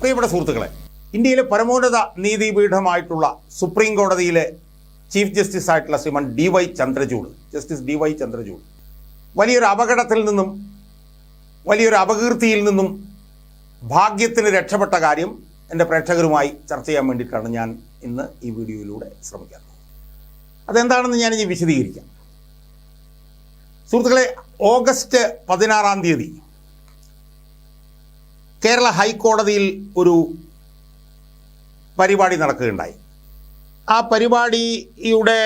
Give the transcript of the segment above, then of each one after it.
പ്രിയപ്പെട്ട സുഹൃത്തുക്കളെ ഇന്ത്യയിലെ പരമോന്നത നീതിപീഠമായിട്ടുള്ള സുപ്രീം കോടതിയിലെ ചീഫ് ജസ്റ്റിസ് ആയിട്ടുള്ള Shriman D Y Chandrachud justice D Y Chandrachud വലിയൊരു അപകടത്തിൽ നിന്നും വലിയൊരു അപകീർത്തിയിൽ നിന്നും ഭാഗ്യത്തിന് രക്ഷപ്പെട്ട കാര്യം എന്റെ പ്രേക്ഷകരുമായി ചർച്ച ചെയ്യാൻ വേണ്ടിയിട്ടാണ് ഞാൻ ഇന്ന് ഈ വീഡിയോയിലൂടെ ശ്രമിക്കുന്നത് അതെന്താണെന്ന് ഇനി വിശദീകരിക്കാം. സുഹൃത്തുക്കളെ ഓഗസ്റ്റ് പതിനാറാം തീയതി കേരള ഹൈക്കോടതിയിൽ ഒരു പരിപാടി നടക്കുകയുണ്ടായി. ആ പരിപാടിയുടെ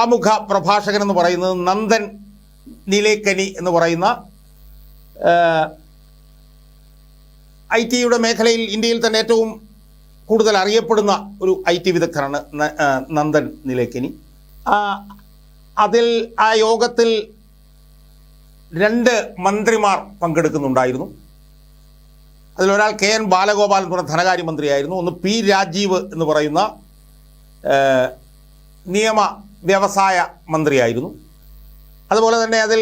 ആമുഖ പ്രഭാഷകൻ എന്ന് പറയുന്നത് നന്ദൻ നീലേക്കനി എന്ന് പറയുന്ന ഐ ടിയുടെ മേഖലയിൽ ഇന്ത്യയിൽ തന്നെ ഏറ്റവും കൂടുതൽ അറിയപ്പെടുന്ന ഒരു ഐ ടി വിദഗ്ധനാണ് നന്ദൻ നിലേക്കനി. അതിൽ ആ യോഗത്തിൽ രണ്ട് മന്ത്രിമാർ പങ്കെടുക്കുന്നുണ്ടായിരുന്നു. അതിലൊരാൾ കെ എൻ ബാലഗോപാൽ എന്ന് ധനകാര്യമന്ത്രിയായിരുന്നു. ഒന്ന് പി രാജീവ് എന്ന് പറയുന്ന നിയമ വ്യവസായ മന്ത്രിയായിരുന്നു. അതുപോലെ തന്നെ അതിൽ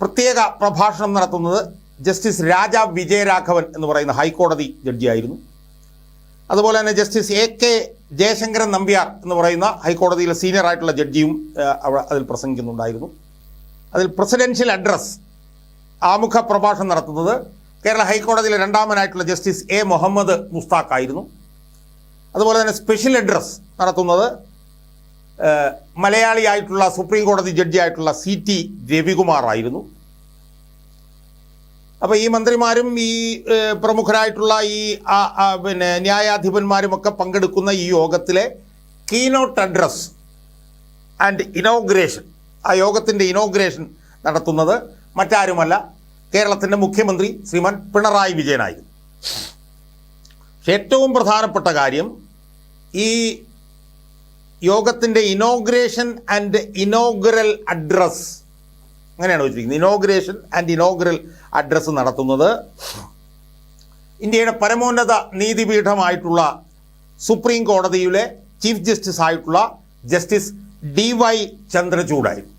പ്രത്യേക പ്രഭാഷണം നടത്തുന്നത് ജസ്റ്റിസ് രാജ വിജയരാഘവൻ എന്ന് പറയുന്ന ഹൈക്കോടതി ജഡ്ജിയായിരുന്നു. അതുപോലെ തന്നെ justice A K Jayasankaran Nambiar എന്ന് പറയുന്ന ഹൈക്കോടതിയിലെ സീനിയർ ആയിട്ടുള്ള ജഡ്ജിയും അതിൽ പ്രസംഗിക്കുന്നുണ്ടായിരുന്നു. അതിൽ പ്രസിഡൻഷ്യൽ അഡ്രസ് ആമുഖ പ്രഭാഷണം നടത്തുന്നത് കേരള ഹൈക്കോടതിയിലെ രണ്ടാമനായിട്ടുള്ള ജസ്റ്റിസ് എ മുഹമ്മദ് മുസ്താഖ് ആയിരുന്നു അതുപോലെ തന്നെ സ്പെഷ്യൽ അഡ്രസ് നടത്തുന്നത് മലയാളിയായിട്ടുള്ള സുപ്രീം കോടതി ജഡ്ജിയായിട്ടുള്ള സി ടി രവികുമാർ ആയിരുന്നു അപ്പോൾ ഈ മന്ത്രിമാരും ഈ പ്രമുഖരായിട്ടുള്ള ഈ പിന്നെ ന്യായാധിപന്മാരും ഒക്കെ പങ്കെടുക്കുന്ന ഈ യോഗത്തിലെ കീനോട്ട് അഡ്രസ് ആൻഡ് ഇനോഗ്രേഷൻ ആ യോഗത്തിന്റെ ഇനോഗ്രേഷൻ നടത്തുന്നത് മറ്റാരുമല്ല കേരളത്തിന്റെ മുഖ്യമന്ത്രി ശ്രീമാൻ പിണറായി വിജയനായിരുന്നു പക്ഷെ ഏറ്റവും പ്രധാനപ്പെട്ട കാര്യം ഈ യോഗത്തിന്റെ ഇനോഗ്രേഷൻ ആൻഡ് ഇനോഗ്രൽ അഡ്രസ്. അങ്ങനെയാണ് വെച്ചിരിക്കുന്നത്. ഇനോഗ്രേഷൻ ആൻഡ് ഇനോഗ്രൽ അഡ്രസ് നടത്തുന്നത്. ഇന്ത്യയുടെ പരമോന്നത നീതിപീഠമായിട്ടുള്ള സുപ്രീം കോടതിയിലെ ചീഫ് ജസ്റ്റിസ് ആയിട്ടുള്ള ജസ്റ്റിസ് ഡി വൈ ചന്ദ്രചൂഡായിരുന്നു.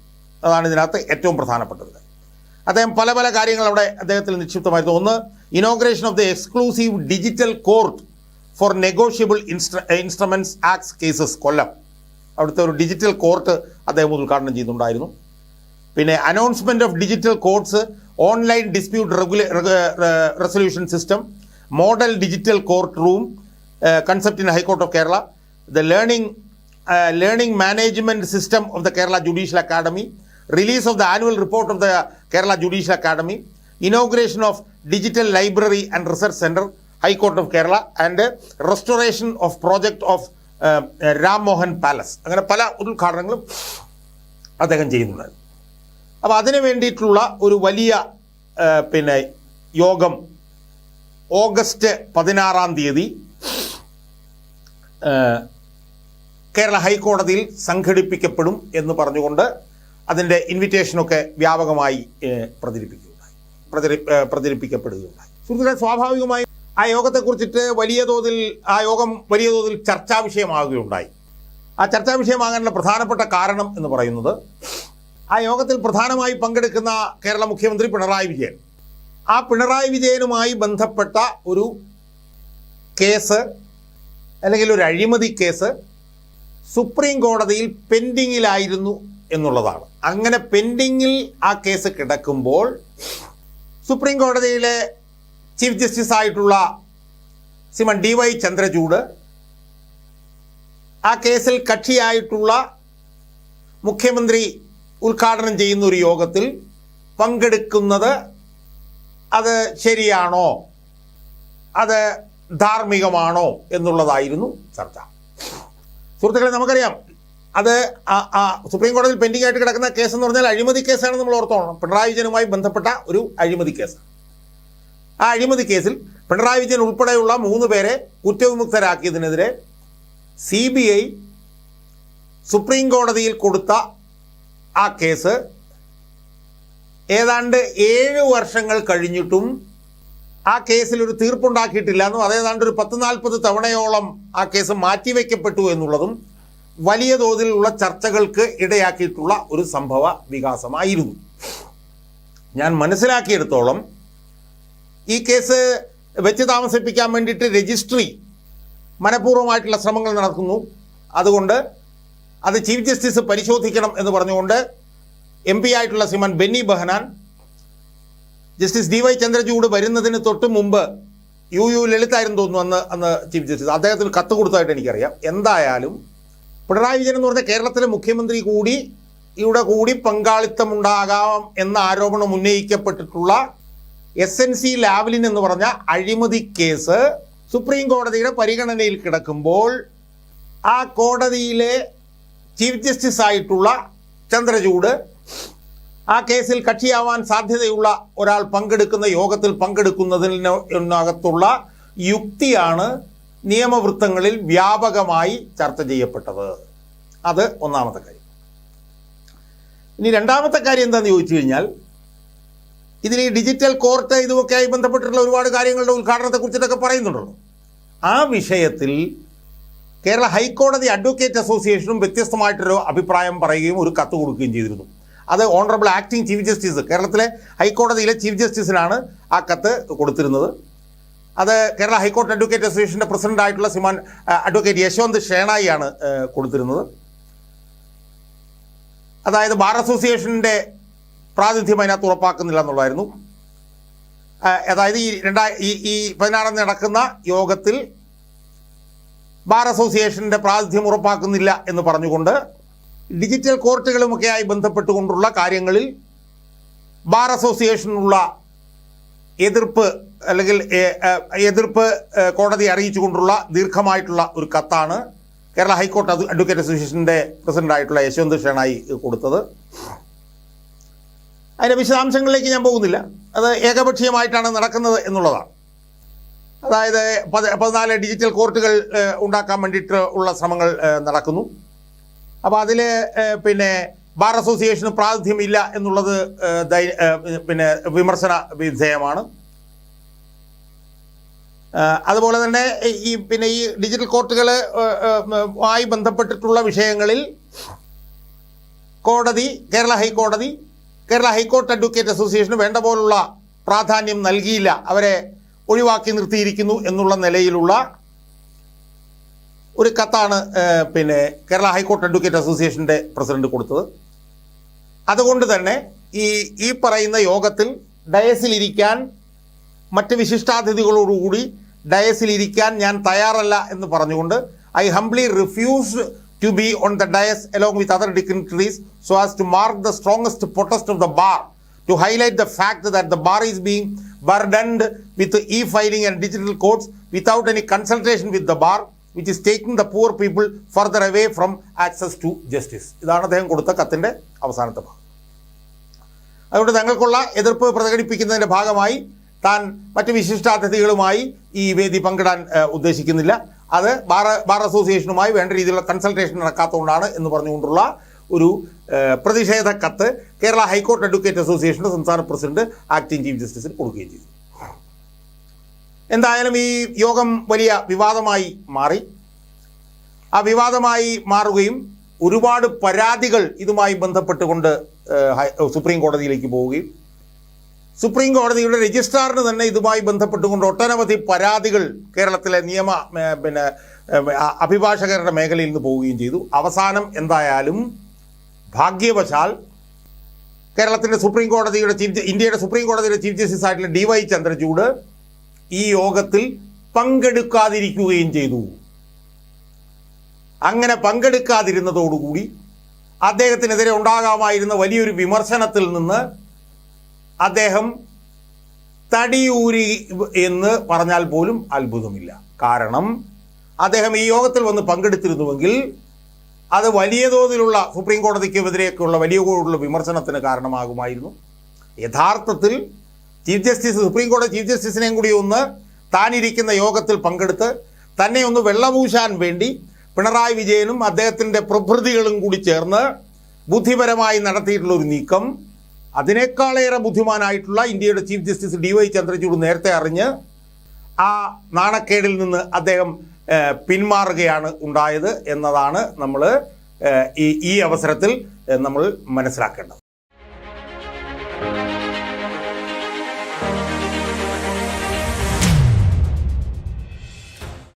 അതാണ് ഇതിനകത്ത് ഏറ്റവും പ്രധാനപ്പെട്ടത്. അദ്ദേഹം പല പല കാര്യങ്ങൾ അവിടെ അദ്ദേഹത്തിൽ നിക്ഷിപ്തമായിരുന്നു. ഒന്ന് inauguration of the exclusive digital court for negotiable instru instruments acts cases Kollam. അവിടുത്തെ ഒരു ഡിജിറ്റൽ കോർട്ട് അദ്ദേഹം ഉദ്ഘാടനം ചെയ്യുന്നുണ്ടായിരുന്നു. പിന്നെ announcement of digital courts online dispute regula resolution system model digital court room concept in high court of Kerala the learning learning management system of the Kerala judicial academy release of the annual report of the Kerala judicial academy inauguration of digital library and research centre high court of Kerala and restoration of project of Ram Mohan palace അങ്ങനെ പല ഉദ്ഘാടനങ്ങളും അദ്ദേഹം ചെയ്യുന്നുണ്ട്. അപ്പോൾ അതിനു വേണ്ടിയിട്ടുള്ള ഒരു വലിയ പിന്നെ യോഗം ഓഗസ്റ്റ് പതിനാറാം തീയതി കേരള ഹൈക്കോടതിയിൽ സംഘടിപ്പിക്കപ്പെടും എന്ന് പറഞ്ഞുകൊണ്ട് അതിന്റെ ഇൻവിറ്റേഷനൊക്കെ വ്യാപകമായി പ്രചരിപ്പിക്കുകയുണ്ടായി. പ്രചരി പ്രചരിപ്പിക്കപ്പെടുകയുണ്ടായി. സുഹൃത്തുക്കളെ സ്വാഭാവികമായും ആ യോഗത്തെക്കുറിച്ചിട്ട് വലിയ തോതിൽ ആ യോഗം വലിയ തോതിൽ ചർച്ചാ വിഷയമാകുകയുണ്ടായി. ആ ചർച്ചാ വിഷയമാകാനുള്ള പ്രധാനപ്പെട്ട കാരണം എന്ന് പറയുന്നത് ആ യോഗത്തിൽ പ്രധാനമായി പങ്കെടുക്കുന്ന കേരള മുഖ്യമന്ത്രി പിണറായി വിജയൻ. ആ പിണറായി വിജയനുമായി ബന്ധപ്പെട്ട ഒരു കേസ് അല്ലെങ്കിൽ ഒരു അഴിമതി കേസ് സുപ്രീം കോടതിയിൽ പെൻഡിങ്ങിലായിരുന്നു എന്നുള്ളതാണ്. അങ്ങനെ പെൻഡിങ്ങിൽ ആ കേസ് കിടക്കുമ്പോൾ സുപ്രീം കോടതിയിലെ ചീഫ് ജസ്റ്റിസ് ആയിട്ടുള്ള ശ്രീമൻ ഡി വൈ ചന്ദ്രചൂഡ് ആ കേസിൽ കക്ഷിയായിട്ടുള്ള മുഖ്യമന്ത്രി ഉദ്ഘാടനം ചെയ്യുന്ന ഒരു യോഗത്തിൽ പങ്കെടുക്കുന്നത് അത് ശരിയാണോ? അത് ധാർമ്മികമാണോ എന്നുള്ളതായിരുന്നു ചർച്ച. സുഹൃത്തുക്കളെ നമുക്കറിയാം അത് സുപ്രീം കോടതിയിൽ പെൻഡിംഗ് ആയിട്ട് കിടക്കുന്ന കേസ് എന്ന് പറഞ്ഞാൽ അഴിമതി കേസാണ് നമ്മൾ ഓർത്തോണം. പിണറായി വിജയനുമായി ബന്ധപ്പെട്ട ഒരു അഴിമതി കേസ് ആ അഴിമതി കേസിൽ പിണറായി വിജയൻ ഉൾപ്പെടെയുള്ള മൂന്ന് പേരെ കുറ്റവിമുക്തരാക്കിയതിനെതിരെ സി ബി ഐ സുപ്രീം കോടതിയിൽ കൊടുത്ത ആ കേസ് ഏതാണ്ട് ഏഴ് വർഷങ്ങൾ കഴിഞ്ഞിട്ടും ആ കേസിൽ ഒരു തീർപ്പുണ്ടാക്കിയിട്ടില്ല എന്നും അതേതാണ്ട് ഒരു പത്ത് നാൽപ്പത് തവണയോളം ആ കേസ് മാറ്റിവെക്കപ്പെട്ടു എന്നുള്ളതും വലിയ തോതിലുള്ള ചർച്ചകൾക്ക് ഇടയാക്കിയിട്ടുള്ള ഒരു സംഭവ വികാസമായിരുന്നു. ഞാൻ മനസ്സിലാക്കിയെടുത്തോളം ഈ കേസ് വെച്ച് താമസിപ്പിക്കാൻ വേണ്ടിയിട്ട് രജിസ്ട്രി മനഃപൂർവമായിട്ടുള്ള ശ്രമങ്ങൾ നടക്കുന്നു. അതുകൊണ്ട് അത് ചീഫ് ജസ്റ്റിസ് പരിശോധിക്കണം എന്ന് പറഞ്ഞുകൊണ്ട് എം പി ആയിട്ടുള്ള Shriman Benny Behanan justice D Y Chandrachud വരുന്നതിന് തൊട്ട് മുമ്പ് യു യു ലളിതായിരുന്നു തോന്നുന്നു അന്ന് അന്ന് ചീഫ് ജസ്റ്റിസ്. അദ്ദേഹത്തിന് കത്ത് കൊടുത്തതായിട്ട് എനിക്കറിയാം. എന്തായാലും പിണറായി വിജയൻ എന്ന് പറഞ്ഞ കേരളത്തിലെ മുഖ്യമന്ത്രി കൂടി ഇവിടെ കൂടി പങ്കാളിത്തമുണ്ടാകാം എന്ന ആരോപണം ഉന്നയിക്കപ്പെട്ടിട്ടുള്ള എസ് എൻ സി ലാവലിൻ എന്ന് പറഞ്ഞ അഴിമതി കേസ് സുപ്രീം കോടതിയുടെ പരിഗണനയിൽ കിടക്കുമ്പോൾ ആ കോടതിയിലെ ചീഫ് ജസ്റ്റിസ് ആയിട്ടുള്ള ചന്ദ്രചൂഡ് ആ കേസിൽ കക്ഷിയാവാൻ സാധ്യതയുള്ള ഒരാൾ പങ്കെടുക്കുന്ന യോഗത്തിൽ പങ്കെടുക്കുന്നതിനകത്തുള്ള യുക്തിയാണ് നിയമവൃത്തങ്ങളിൽ വ്യാപകമായി ചർച്ച ചെയ്യപ്പെട്ടത്. അത് ഒന്നാമത്തെ കാര്യം. ഇനി രണ്ടാമത്തെ കാര്യം എന്താണെന്ന് ചോദിച്ചു കഴിഞ്ഞാൽ ഇതിൽ ഈ ഡിജിറ്റൽ കോർട്ട് ഇതുമൊക്കെയായി ബന്ധപ്പെട്ടിട്ടുള്ള ഒരുപാട് കാര്യങ്ങളുടെ ഉദ്ഘാടനത്തെക്കുറിച്ചിട്ടൊക്കെ പറയുന്നുണ്ടല്ലോ. ആ വിഷയത്തിൽ കേരള ഹൈക്കോടതി അഡ്വക്കേറ്റ് അസോസിയേഷനും വ്യത്യസ്തമായിട്ടൊരു അഭിപ്രായം പറയുകയും ഒരു കത്ത് കൊടുക്കുകയും ചെയ്തിരുന്നു. അത് ഓണറബിൾ ആക്ടിംഗ് ചീഫ് ജസ്റ്റിസ് കേരളത്തിലെ ഹൈക്കോടതിയിലെ ചീഫ് ജസ്റ്റിസിനാണ് ആ കത്ത് കൊടുത്തിരുന്നത്. അത് കേരള ഹൈക്കോർട്ട് അഡ്വക്കേറ്റ് അസോസിയേഷന്റെ പ്രസിഡന്റ് ആയിട്ടുള്ള ശ്രീമാൻ അഡ്വക്കേറ്റ് യശോന്ത് ഷേണായിയാണ് കൊടുത്തിരുന്നത്. അതായത് ബാർ അസോസിയേഷന്റെ പ്രാതിനിധ്യം അതിനകത്ത് ഉറപ്പാക്കുന്നില്ല എന്നുള്ളതായിരുന്നു. അതായത് ഈ രണ്ടാ ഈ ഈ പതിനാറാം നടക്കുന്ന യോഗത്തിൽ ബാർ അസോസിയേഷന്റെ പ്രാതിനിധ്യം ഉറപ്പാക്കുന്നില്ല എന്ന് പറഞ്ഞുകൊണ്ട് ഡിജിറ്റൽ കോർട്ടുകളുമൊക്കെയായി ബന്ധപ്പെട്ടുകൊണ്ടുള്ള കാര്യങ്ങളിൽ ബാർ അസോസിയേഷനുള്ള എതിർപ്പ് അല്ലെങ്കിൽ എതിർപ്പ് കോടതി അറിയിച്ചുകൊണ്ടുള്ള ദീർഘമായിട്ടുള്ള ഒരു കത്താണ് കേരള ഹൈക്കോർട്ട് അഡ്വക്കേറ്റ് അസോസിയേഷന്റെ പ്രസിഡന്റായിട്ടുള്ള യശവന്ത് ഷേണായി കൊടുത്തത്. അതിന്റെ വിശദാംശങ്ങളിലേക്ക് ഞാൻ പോകുന്നില്ല. അത് ഏകപക്ഷീയമായിട്ടാണ് നടക്കുന്നത് എന്നുള്ളതാണ്. അതായത് പതി- പതിനാല് ഡിജിറ്റൽ കോർട്ടുകൾ ഉണ്ടാക്കാൻ വേണ്ടിയിട്ട് ഉള്ള ശ്രമങ്ങൾ നടക്കുന്നു. അപ്പോൾ അതിൽ പിന്നെ ബാർ അസോസിയേഷന് പ്രാതിഥ്യമില്ല എന്നുള്ളത് പിന്നെ വിമർശന വിധേയമാണ്. അതുപോലെ തന്നെ ഈ പിന്നെ ഈ ഡിജിറ്റൽ കോർട്ടുകൾ ആയി ബന്ധപ്പെട്ടിട്ടുള്ള വിഷയങ്ങളിൽ കോടതി കേരള ഹൈക്കോടതി കേരള ഹൈക്കോർട്ട് അഡ്വക്കേറ്റ് അസോസിയേഷന് വേണ്ട പോലുള്ള പ്രാധാന്യം നൽകിയില്ല. അവരെ ഒഴിവാക്കി നിർത്തിയിരിക്കുന്നു എന്നുള്ള നിലയിലുള്ള ഒരു കത്താണ് പിന്നെ കേരള ഹൈക്കോർട്ട് അഡ്വക്കേറ്റ് അസോസിയേഷന്റെ പ്രസിഡന്റ് കൊടുത്തത്. അതുകൊണ്ട് തന്നെ ഈ ഈ പറയുന്ന യോഗത്തിൽ ഡയസിലിരിക്കാൻ മറ്റ് വിശിഷ്ടാതിഥികളോടുകൂടി ഡയസിലിരിക്കാൻ ഞാൻ തയ്യാറല്ല എന്ന് പറഞ്ഞുകൊണ്ട് I humbly refused to be on the dais along with other dignitaries so as to mark the strongest protest of the bar to highlight the fact that the bar is being burdened with e filing and digital courts without any consultation with the bar which is taking the poor people further away from access to justice ഇതാണ് അദ്ദേഹം കൊടുത്ത കത്തിന്റെ അവസാനത്തെ ഭാഗം. അതുകൊണ്ട് തങ്ങൾക്കുള്ള എതിർപ്പ് പ്രകടിപ്പിക്കുന്നതിന്റെ ഭാഗമായി താൻ മറ്റ് വിശിഷ്ടാതിഥികളുമായി ഈ വേദി പങ്കിടാൻ ഉദ്ദേശിക്കുന്നില്ല. അത് ബാർ ബാർ അസോസിയേഷനുമായി വേണ്ട രീതിയിലുള്ള കൺസൾട്ടേഷൻ നടക്കാത്തതുകൊണ്ടാണ് എന്ന് പറഞ്ഞുകൊണ്ടുള്ള ഒരു പ്രതിഷേധ കത്ത് കേരള ഹൈക്കോർട്ട് അഡ്വക്കേറ്റ് അസോസിയേഷന്റെ സംസ്ഥാന പ്രസിഡന്റ് ആക്ടിംഗ് ചീഫ് ജസ്റ്റിസിന് കൊടുക്കുകയും ചെയ്തു. എന്തായാലും ഈ യോഗം വലിയ വിവാദമായി മാറി. ആ വിവാദമായി മാറുകയും ഒരുപാട് പരാതികൾ ഇതുമായി ബന്ധപ്പെട്ടുകൊണ്ട് സുപ്രീം കോടതിയിലേക്ക് പോവുകയും സുപ്രീം കോടതിയുടെ രജിസ്ട്രാറിന് തന്നെ ഇതുമായി ബന്ധപ്പെട്ടുകൊണ്ട് ഒട്ടനവധി പരാതികൾ കേരളത്തിലെ നിയമ പിന്നെ അഭിഭാഷകരുടെ മേഖലയിൽ നിന്ന് പോവുകയും ചെയ്തു. അവസാനം എന്തായാലും ഭാഗ്യവശാൽ കേരളത്തിന്റെ സുപ്രീം കോടതിയുടെ ചീഫ് ഇന്ത്യയുടെ സുപ്രീം കോടതിയുടെ ചീഫ് ജസ്റ്റിസ് ആയിട്ടുള്ള ഡി വൈ ചന്ദ്രചൂഡ് ഈ യോഗത്തിൽ പങ്കെടുക്കാതിരിക്കുകയും ചെയ്തു. അങ്ങനെ പങ്കെടുക്കാതിരുന്നതോടുകൂടി അദ്ദേഹത്തിനെതിരെ ഉണ്ടാകാമായിരുന്ന വലിയൊരു വിമർശനത്തിൽ നിന്ന് അദ്ദേഹം തടിയൂരി എന്ന് പറഞ്ഞാൽ പോലും അത്ഭുതമില്ല. കാരണം അദ്ദേഹം ഈ യോഗത്തിൽ വന്ന് പങ്കെടുത്തിരുന്നുവെങ്കിൽ അത് വലിയ തോതിലുള്ള സുപ്രീം കോടതിക്കെതിരെയൊക്കെയുള്ള വലിയ തോതിലുള്ള വിമർശനത്തിന് കാരണമാകുമായിരുന്നു. യഥാർത്ഥത്തിൽ ചീഫ് ജസ്റ്റിസ് സുപ്രീം കോടതി ചീഫ് ജസ്റ്റിസിനെയും കൂടി ഒന്ന് താനിരിക്കുന്ന യോഗത്തിൽ പങ്കെടുത്ത് തന്നെ ഒന്ന് വെള്ളപൂശാൻ വേണ്ടി പിണറായി വിജയനും അദ്ദേഹത്തിന്റെ പ്രഭൃതികളും കൂടി ചേർന്ന് ബുദ്ധിപരമായി നടത്തിയിട്ടുള്ള ഒരു നീക്കം അതിനേക്കാളേറെ ബുദ്ധിമാനായിട്ടുള്ള ഇന്ത്യയുടെ chief justice D Y Chandrachud നേരത്തെ അറിഞ്ഞ് ആ നാണക്കേടിൽ നിന്ന് അദ്ദേഹം പിന്മാറുകയാണ് ഉണ്ടായത് എന്നതാണ് നമ്മൾ ഈ ഈ അവസരത്തിൽ നമ്മൾ മനസ്സിലാക്കേണ്ടത്.